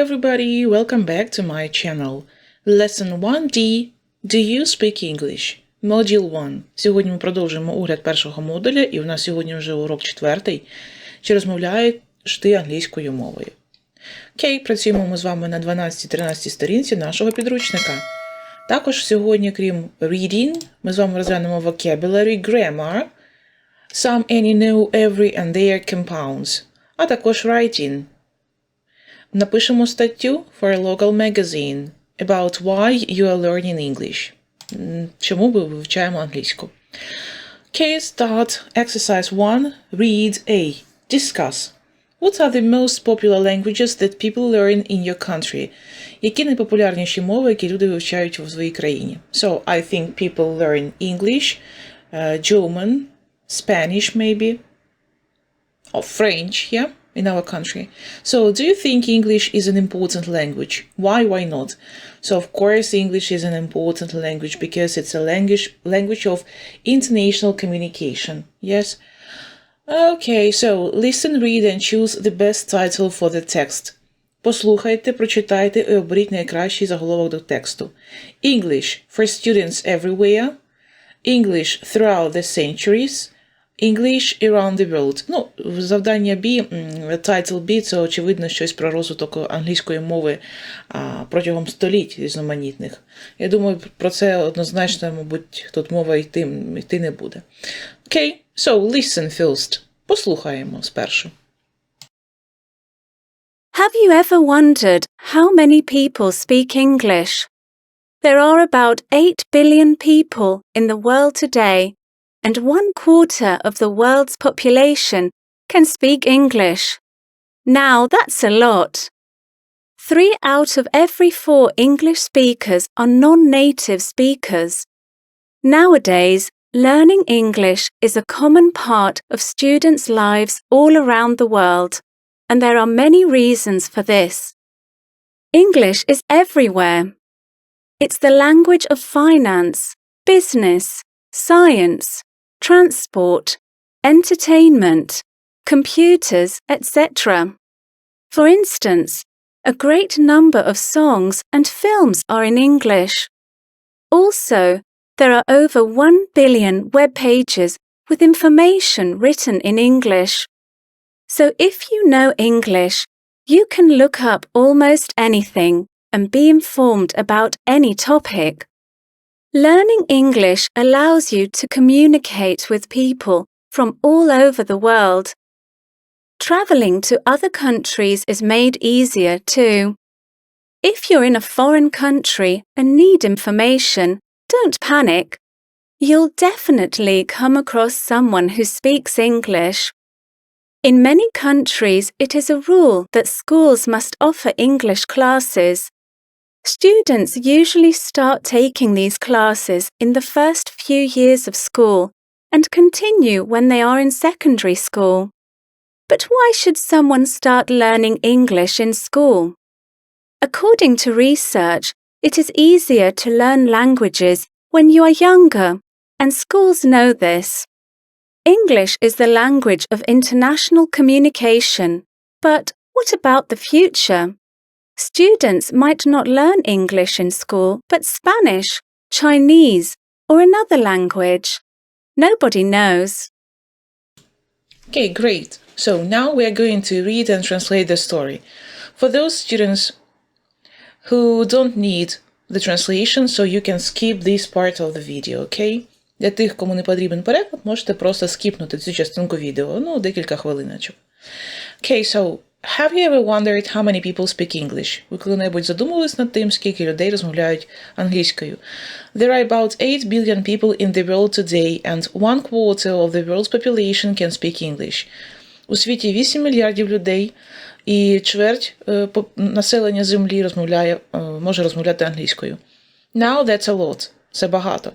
everybody, welcome back to my channel. Lesson 1D Do you speak English? Module 1. Сьогодні ми продовжуємо огляд першого модуля, і у нас сьогодні вже урок четвертий. Чи розмовляєш ти англійською мовою? Окей, працюємо ми з вами на 12-13 сторінці нашого підручника. Також сьогодні, крім reading, ми з вами розглянемо vocabulary, grammar, some, any, no, every and their compounds, а також writing. Напишемо статтю for a local magazine about why you are learning English. М, Чому ми вивчаємо англійську? Okay, start. Exercise 1. Read A. Discuss. What are the most popular languages that people learn in your country? Які найпопулярніші мови, які люди вивчають в своїй країні? So, I think people learn English, uh, German, Spanish maybe, or French, yeah, in our country. So, do you think English is an important language? Why, why not? So, of course, English is an important language because it's a language language of international communication. Yes. Okay, so listen, read and choose the best title for the text. Послухайте, прочитайте і оберіть найкращий заголовок до тексту. English for students everywhere. English throughout the centuries. English around the world. Ну, завдання B, title B – це очевидно щось про розвиток англійської мови протягом століть різноманітних. Я думаю, про це однозначно, мабуть, тут мова йти, йти не буде. Окей, so listen first. Послухаємо спершу. Have you ever wondered how many people speak English? There are about 8 billion people in the world today, and one quarter of the world's population can speak English. Now that's a lot. Three out of every four English speakers are non native speakers. Nowadays, learning English is a common part of students' lives all around the world and there are many reasons for this. English is everywhere. It's the language of finance, business, science, transport, entertainment, computers, etc. For instance, a great number of songs and films are in English. Also, there are over 1 billion web pages with information written in English. So if you know English, you can look up almost anything and be informed about any topic. Learning English allows you to communicate with people from all over the world. Traveling to other countries is made easier too. If you're in a foreign country and need information, don't panic. You'll definitely come across someone who speaks English. In many countries, it is a rule that schools must offer English classes. Students usually start taking these classes in the first few years of school and continue when they are in secondary school. But why should someone start learning English in school? According to research, it is easier to learn languages when you are younger, and schools know this. English is the language of international communication. But what about the future? Students might not learn English in school, but Spanish, Chinese, or another language. Nobody knows. Okay, great. So now we are going to read and translate the story. For those students who don't need the translation, so you can skip this part of the video, okay? Для тих, кому не потрібен переклад, можете просто скіпнути цю частинку відео, ну, декілька хвилиночок. Okay, so have you ever wondered how many people speak English? Ви коли-небудь задумувались над тим, скільки людей розмовляють англійською? There are about 8 billion people in the world today, and one quarter of the world's population can speak English. У світі 8 мільярдів людей, і чверть е, населення Землі розмовляє, е, може розмовляти англійською. Now that's a lot. Це багато.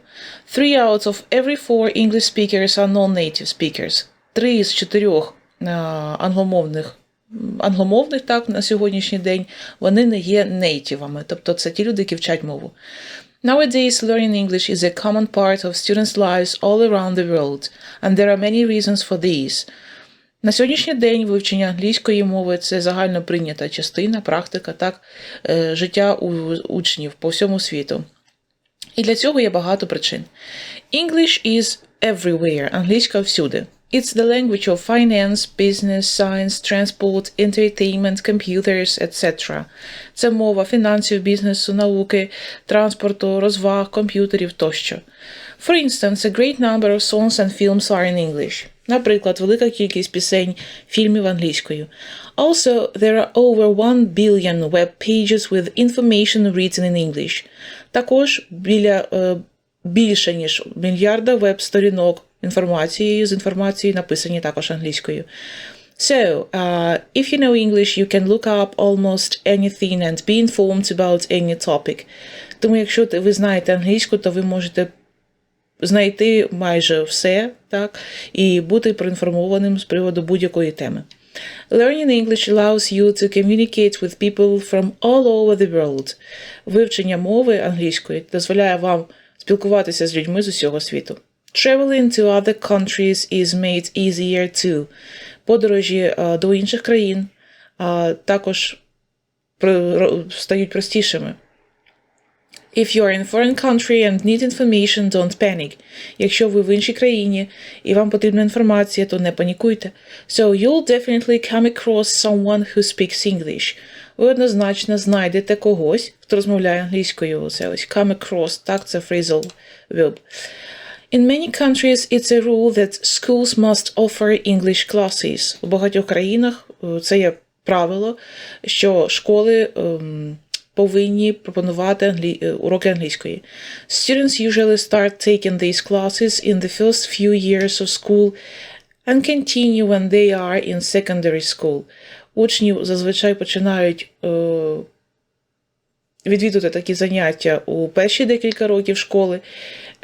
Three out of every four English speakers are non-native speakers. Три з чотирьох е, англомовних, англомовних так, на сьогоднішній день вони не є нейтівами. Тобто це ті люди, які вчать мову. Nowadays, learning English is a common part of students' lives all around the world, and there are many reasons for this. На сьогоднішній день вивчення англійської мови це загально прийнята частина, практика, так, е, життя у учнів по всьому світу. І для цього є багато причин. English is everywhere. Англійська всюди. It's the language of finance, business, science, transport, entertainment, computers, etc. Це мова фінансів, бізнесу, науки, транспорту, розваг, комп'ютерів тощо. For instance, a great number of songs and films are in English. Наприклад, велика кількість пісень, фільмів англійською. Also, there are over 1 billion web pages with information written in English. Також біля е, більше ніж мільярда веб-сторінок інформацією з інформацією написані також англійською. So, uh, if you know English, you can look up almost anything and be informed about any topic. Тому, якщо ви знаєте англійську, то ви можете знайти майже все, так, і бути проінформованим з приводу будь-якої теми. Learning English allows you to communicate with people from all over the world. Вивчення мови англійської дозволяє вам спілкуватися з людьми з усього світу. Traveling to other countries is made easier too. Подорожі е, до інших країн е, також стають простішими. If you are in foreign country and need information, don't panic. Якщо ви в іншій країні і вам потрібна інформація, то не панікуйте. So you'll definitely come across someone who speaks English. Ви однозначно знайдете когось, хто розмовляє англійською. Це ось come across, так, це phrasal verb. In many countries, it's a rule that schools must offer English classes. У багатьох країнах е, це є правило, що школи ем, повинні пропонувати англі... е, уроки англійської. Students usually start taking these classes in the first few years of school and continue when they are in secondary school. Учні зазвичай починають е, відвідувати такі заняття у перші декілька років школи,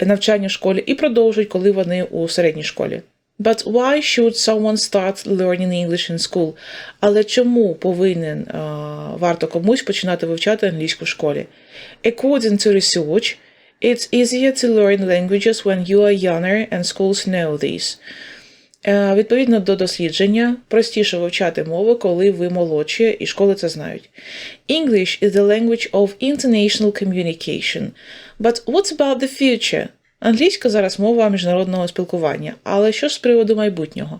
навчання в школі і продовжують, коли вони у середній школі. But why should someone start learning English in school? Але чому повинен варто комусь починати вивчати англійську в школі? According to research, it's easier to learn languages when you are younger and schools know this. Е, Відповідно до дослідження, простіше вивчати мови, коли ви молодші, і школи це знають. English is the language of international communication. But what about the future? Англійська зараз мова міжнародного спілкування. Але що ж з приводу майбутнього?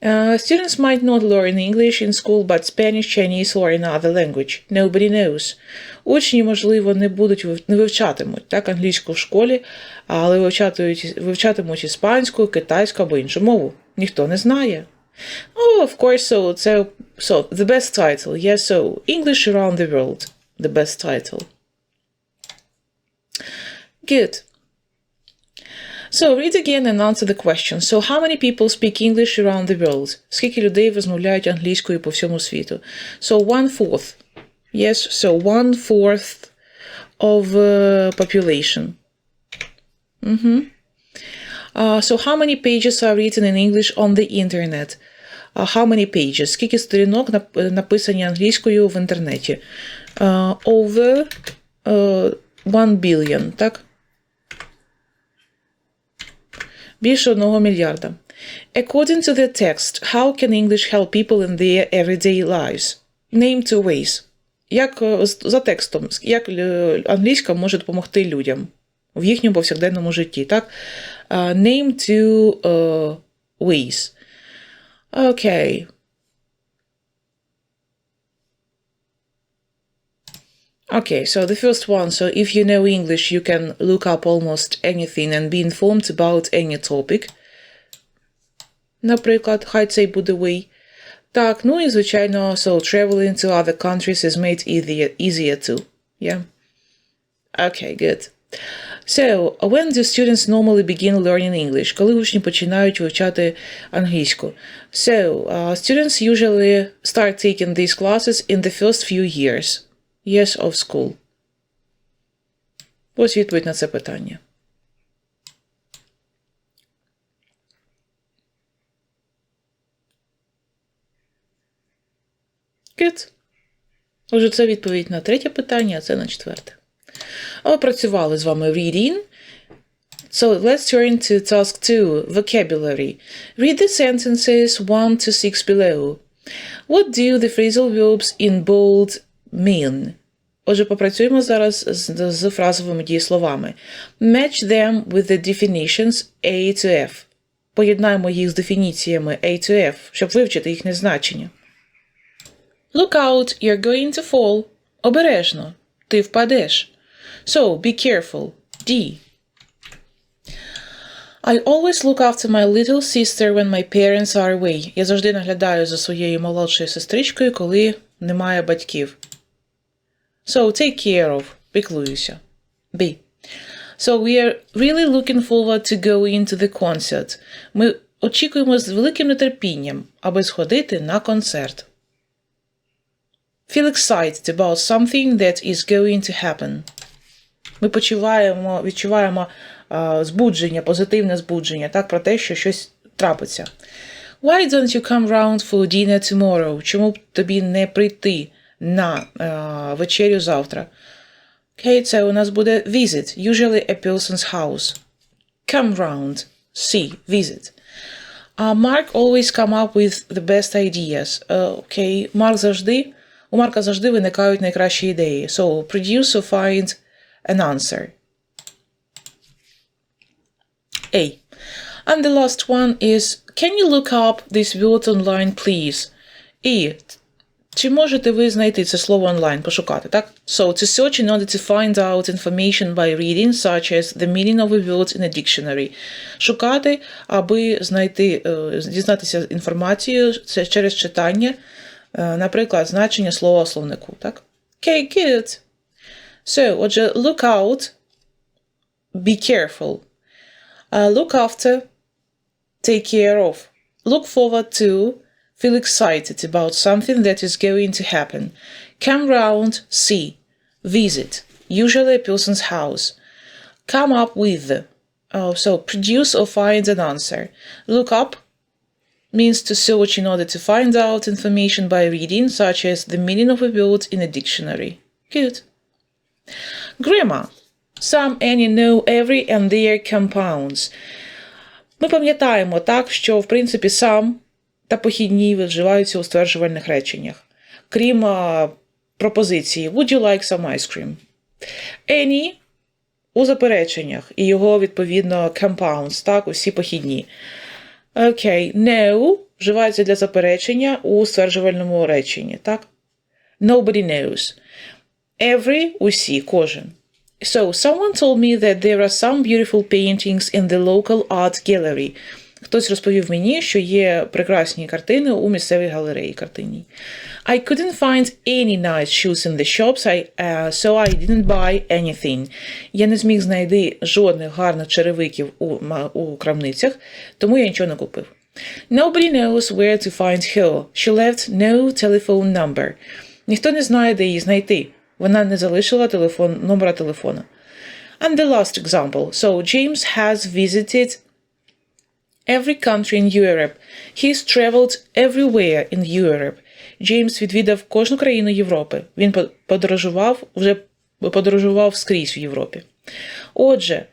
Uh, students might not learn English in school, but Spanish, Chinese or another language. Nobody knows. Учні, можливо, не будуть не вивчатимуть так, англійську в школі, але вивчатимуть, вивчатимуть іспанську, китайську або іншу мову. Ніхто не знає. Oh, of course, so, це, so, the best title. Yes, so, English around the world. The best title. Good. So read again and answer the question. So how many people speak English around the world? Скільки людей розмовляють англійською по всьому світу? So one fourth. Yes, so one fourth of uh, population. Mhm. Uh, so how many pages are written in English on the internet? Uh, how many pages? Скільки сторінок нап- написані англійською в інтернеті? Uh, over uh, one billion, так? Більше 1 мільярда. According to the text, how can English help people in their everyday lives? Name two ways. Як е, за текстом, як е, англійська може допомогти людям в їхньому повсякденному житті, так? Uh, Name two uh, ways. Окей. Okay, so the first one. So if you know English, you can look up almost anything and be informed about any topic. Наприклад, хай цей буде way. Так, ну і звичайно, so traveling to other countries is made easier, easier too. Yeah. Okay, good. So, when do students normally begin learning English? Коли учні починають вивчати англійську? So, uh, students usually start taking these classes in the first few years. Years of school. Ось відповідь на це питання. Good. Отже, це відповідь на третє питання, а це на четверте. Опрацювали з вами reading. So let's turn to task 2, vocabulary. Read the sentences 1 to 6 below. What do the phrasal verbs in bold mean? Отже, попрацюємо зараз з, з фразовими дієсловами. Match them with the definitions A to F. Поєднаємо їх з дефініціями A to F, щоб вивчити їхнє значення. Look out, you're going to fall. Обережно. Ти впадеш. So, be careful. D. I always look after my little sister when my parents are away. Я завжди наглядаю за своєю молодшою сестричкою, коли немає батьків. So, take care of. Піклуюся. B. So, we are really looking forward to going to the concert. Ми очікуємо з великим нетерпінням, аби сходити на концерт. Feel excited about something that is going to happen. Ми почуваємо, відчуваємо а, збудження, позитивне збудження, так, про те, що щось трапиться. Why don't you come round for dinner tomorrow? Чому б тобі не прийти на а, вечерю завтра? Окей, це у нас буде visit, usually a person's house. Come round, see, visit. Uh, Mark always come up with the best ideas. Uh, Окей, Марк завжди, у Марка завжди виникають найкращі ідеї. So, produce or find an answer. A. And the last one is, can you look up this word online, please? І. Чи можете ви знайти це слово онлайн, пошукати, так? So, to search in order to find out information by reading, such as the meaning of a word in a dictionary. Шукати, аби знайти, е, дізнатися інформацію через читання, е, наприклад, значення слова словнику, так? Okay, good. So, отже, look out, be careful. Uh, look after, take care of. Look forward to, feel excited about something that is going to happen. Come round, see, visit, usually a person's house. Come up with, oh, so produce or find an answer. Look up means to search in order to find out information by reading, such as the meaning of a word in a dictionary. Good. Grammar. Some, any, know, every and their compounds. Ми пам'ятаємо так, що в принципі сам та похідні вживаються у стверджувальних реченнях, крім пропозиції Would you like some ice cream? Any у запереченнях і його відповідно compounds, так, усі похідні. Окей, no вживається для заперечення у стверджувальному реченні, так? Nobody knows. Every усі, кожен. So, someone told me that there are some beautiful paintings in the local art gallery. Хтось розповів мені, що є прекрасні картини у місцевій галереї картинній. I couldn't find any nice shoes in the shops, I, uh, so I didn't buy anything. Я не зміг знайти жодних гарних черевиків у, у крамницях, тому я нічого не купив. Nobody knows where to find her. She left no telephone number. Ніхто не знає, де її знайти. Вона не залишила телефон, номера телефона. And the last example. So James has visited every country in Europe. He's traveled everywhere in Europe. Джеймс відвідав кожну країну Європи. Він по- подорожував, вже подорожував скрізь в Європі. Отже,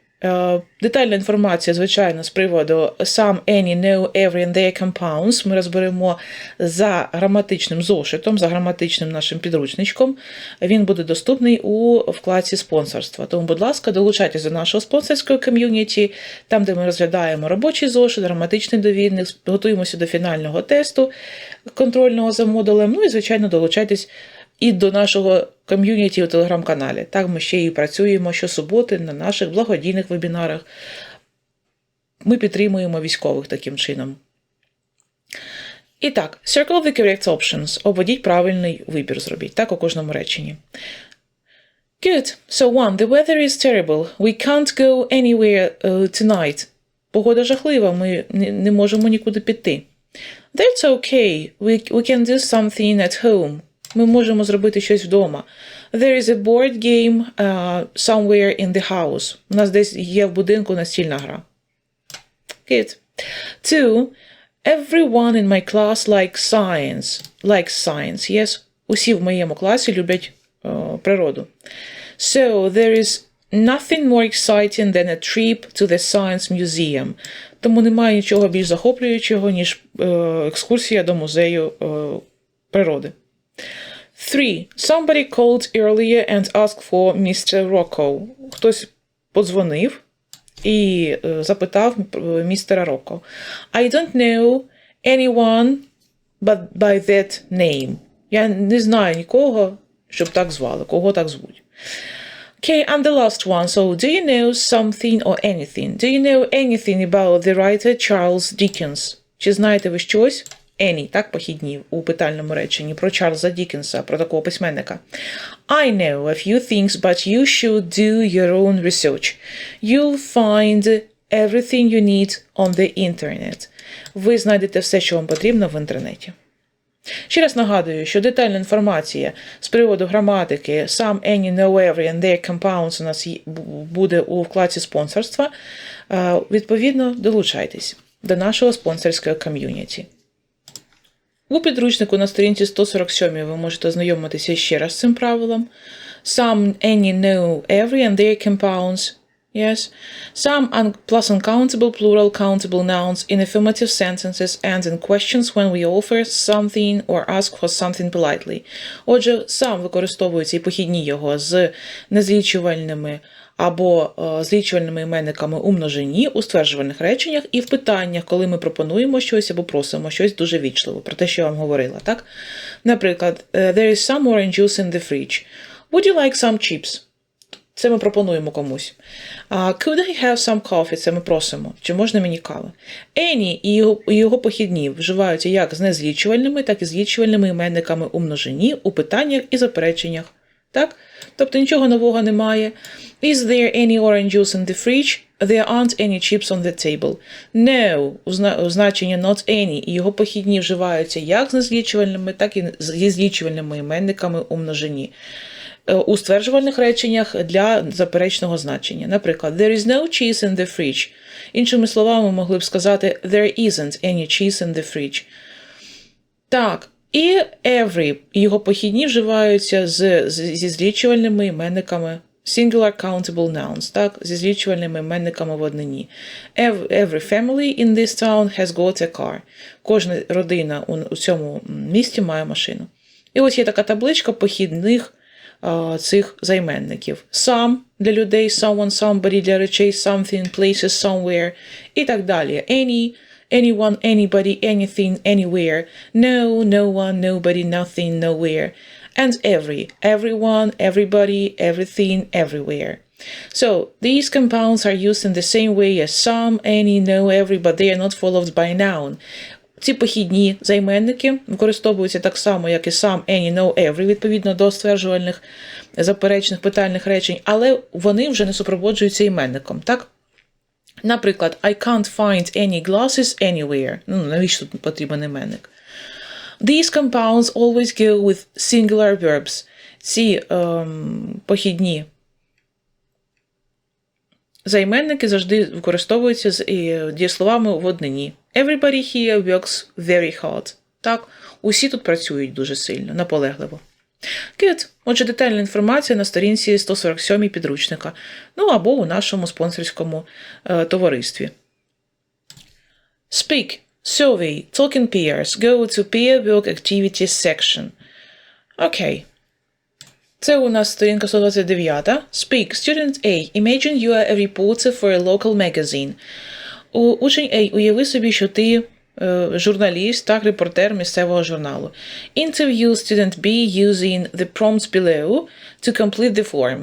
детальна інформація, звичайно, з приводу some, any, no, every and their compounds ми розберемо за граматичним зошитом, за граматичним нашим підручничком. Він буде доступний у вкладці спонсорства. Тому, будь ласка, долучайтеся до нашого спонсорського ком'юніті, там, де ми розглядаємо робочий зошит, граматичний довідник, готуємося до фінального тесту контрольного за модулем. Ну і, звичайно, долучайтесь і до нашого ком'юніті у телеграм-каналі. Так ми ще і працюємо щосуботи на наших благодійних вебінарах. Ми підтримуємо військових таким чином. І так, circle the correct options. Обведіть правильний вибір зробіть. Так у кожному реченні. Good. So one, the weather is terrible. We can't go anywhere uh, tonight. Погода жахлива, ми не можемо нікуди піти. That's okay. We, we can do something at home. Ми можемо зробити щось вдома. There is a board game uh, somewhere in the house. У нас десь є в будинку настільна гра. Good. Two. Everyone in my class likes science. Likes science, yes. Усі в моєму класі люблять е, природу. So, there is Nothing more exciting than a trip to the Science Museum. Тому немає нічого більш захоплюючого, ніж е, екскурсія до музею е, природи. 3. Somebody called earlier and asked for Mr. Rocco. Хтось подзвонив і е, запитав е, містера Рокко. I don't know anyone but by that name. Я не знаю нікого, щоб так звали, кого так звуть. Okay, and the last one. So, do you know something or anything? Do you know anything about the writer Charles Dickens? Чи знаєте ви щось? Any, так, похідні у питальному реченні про Чарльза Дікенса, про такого письменника. I know a few things, but you should do your own research. You'll find everything you need on the internet. Ви знайдете все, що вам потрібно в інтернеті. Ще раз нагадую, що детальна інформація з приводу граматики сам any, know, every and their compounds у нас буде у вкладці спонсорства. Е, Відповідно, долучайтесь до нашого спонсорського ком'юніті. У підручнику на сторінці 147 ви можете ознайомитися ще раз з цим правилом. Some, any, know, every and their compounds. Yes. Some plus uncountable plural countable nouns in affirmative sentences and in questions when we offer something or ask for something politely. Отже, сам використовується і похідні його з незлічувальними або е, злічувальними іменниками у множині у стверджувальних реченнях і в питаннях, коли ми пропонуємо щось або просимо щось дуже вічливо, про те, що я вам говорила, так? Наприклад, е, there is some orange juice in the fridge. Would you like some chips? Це ми пропонуємо комусь. А, could I have some coffee? Це ми просимо. Чи можна мені кави? Any і його, його похідні вживаються як з незлічувальними, так і злічувальними іменниками у множині, у питаннях і запереченнях. Так? Тобто нічого нового немає. Is there any orange juice in the fridge? There aren't any chips on the table. No у значенні not any і його похідні вживаються як з незлічувальними, так і зі злічувальними іменниками у множині. Е, У стверджувальних реченнях для заперечного значення. Наприклад, there is no cheese in the fridge. Іншими словами, могли б сказати there isn't any cheese in the fridge. Так, і every, його похідні вживаються з, з, зі злічувальними іменниками singular countable nouns, так, зі злічувальними іменниками в однині. Every family in this town has got a car. Кожна родина у, у цьому місті має машину. І ось є така табличка похідних а, цих займенників. Some для людей, someone, somebody для речей, something, places, somewhere і так далі. Any, anyone, anybody, anything, anywhere. No, no one, nobody, nothing, nowhere. And every, everyone, everybody, everything, everywhere. So these compounds are used in the same way as some, any, no, every, but they are not followed by noun. Ці похідні займенники використовуються так само, як і сам, any, no, every, відповідно до стверджувальних заперечних питальних речень, але вони вже не супроводжуються іменником, так? Наприклад, I can't find any glasses anywhere. Ну, навіщо тут потрібен іменник? These compounds always go with singular verbs. Ці ем, похідні займенники завжди використовуються з е, дієсловами в однині. Everybody here works very hard. Так, усі тут працюють дуже сильно, наполегливо. Good. Отже, детальна інформація на сторінці 147 підручника, ну або у нашому спонсорському е, товаристві. Speak, survey, talk in pairs, go to peer work activities section. Окей. Це у нас сторінка 129. Speak. Student A. Imagine you are a reporter for a local magazine. Учень A. Уяви собі, що ти журналіст, так, репортер місцевого журналу. Interview student B using the prompts below to complete the form.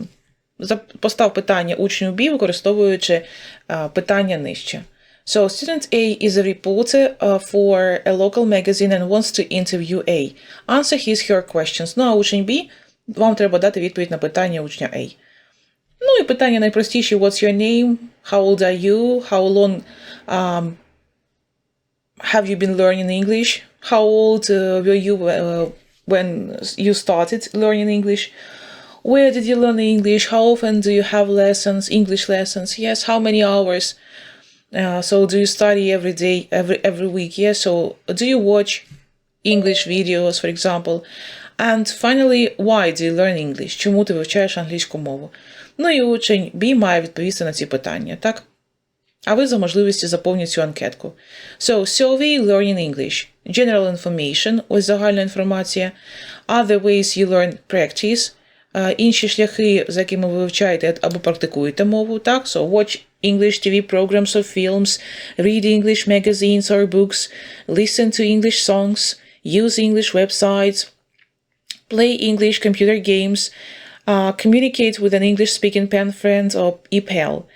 Постав питання учню B, використовуючи е, питання нижче. So, student A is a reporter uh, for a local magazine and wants to interview A. Answer his her questions. Ну, а учень B, вам треба дати відповідь на питання учня A. Ну і питання найпростіші: What's your name? How old are you? How long um, have you been learning English? How old uh, were you uh, when you started learning English? Where did you learn English? How often do you have lessons, English lessons? Yes. How many hours? Uh, so do you study every day, every every week? Yes. So do you watch English videos, for example? And finally, why do you learn English? Чому ти вивчаєш англійську мову? Ну і учень B має відповісти на ці питання, так? А ви за можливістю заповніть цю анкетку. So, survey learning English. General information, ось загальна інформація. Other ways you learn practice. Е, Інші шляхи, за якими ви вивчаєте або практикуєте мову, так? So, watch English TV programs or films, read English magazines or books, listen to English songs, use English websites, play English computer games, uh, communicate with an English speaking pen friend or e-pal.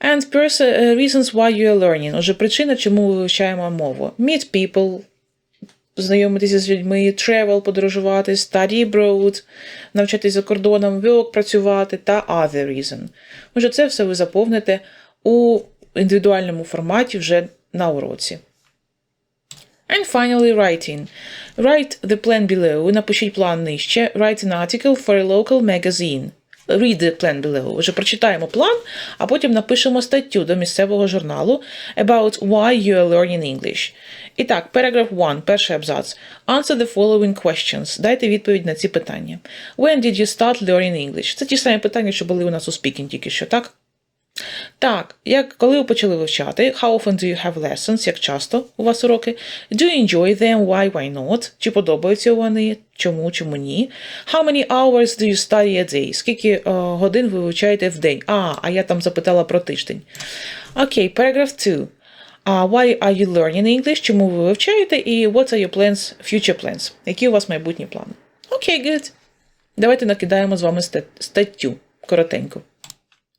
And uh, reasons why you are learning. Отже, причина, чому ми вивчаємо мову. Meet people, знайомитися з людьми, travel, подорожувати, study abroad, навчатися за кордоном, work, працювати та other reason. Отже, це все ви заповните у індивідуальному форматі вже на уроці. And finally, writing. Write the plan below. Напишіть план нижче. Write an article for a local magazine. Read the plan below. Вже прочитаємо план, а потім напишемо статтю до місцевого журналу about why you are learning English. І так, параграф 1, перший абзац. Answer the following questions. Дайте відповідь на ці питання. When did you start learning English? Це ті самі питання, що були у нас у speaking тільки що, так? Так, як коли ви почали вивчати, how often do you have lessons, як часто у вас уроки? Do you enjoy them? Why, why not? Чи подобаються вони? Чому, чому ні? How many hours do you study a day? Скільки е, годин ви вивчаєте в день? А, а я там запитала про тиждень. Окей, paragraph 2. Uh, why are you learning English? Чому ви вивчаєте? І what are your plans, future plans? Які у вас майбутні плани? Окей, good. Давайте накидаємо з вами стат- статтю коротенько.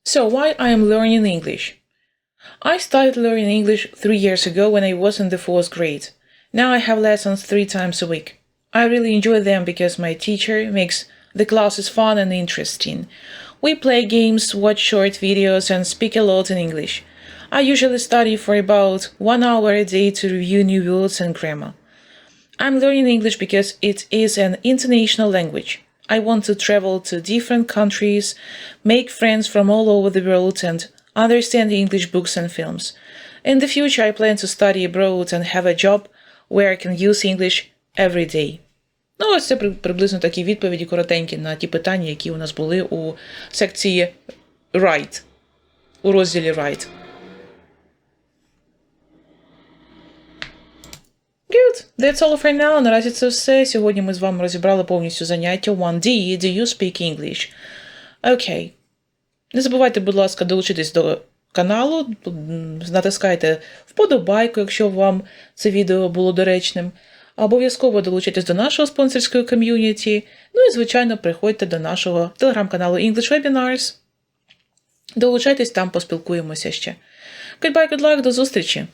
So, why I am learning English? I started learning English three years ago when I was in the fourth grade. Now I have lessons three times a week. I really enjoy them because my teacher makes the classes fun and interesting. We play games, watch short videos, and speak a lot in English. I usually study for about one hour a day to review new words and grammar. I'm learning English because it is an international language. I want to travel to different countries, make friends from all over the world, and understand English books and films. In the future, I plan to study abroad and have a job where I can use English every day. Ну, ось це при- приблизно такі відповіді коротенькі на ті питання, які у нас були у секції Write, у розділі Write. That's all for now. Наразі це все. Сьогодні ми з вами розібрали повністю заняття 1D. Do you speak English? Окей. Не забувайте, будь ласка, долучитись до каналу, натискайте вподобайку, якщо вам це відео було доречним. Обов'язково долучайтесь до нашого спонсорського ком'юніті. Ну і, звичайно, приходьте до нашого телеграм-каналу English Webinars. Долучайтесь там, поспілкуємося ще. Goodbye, good luck, до зустрічі!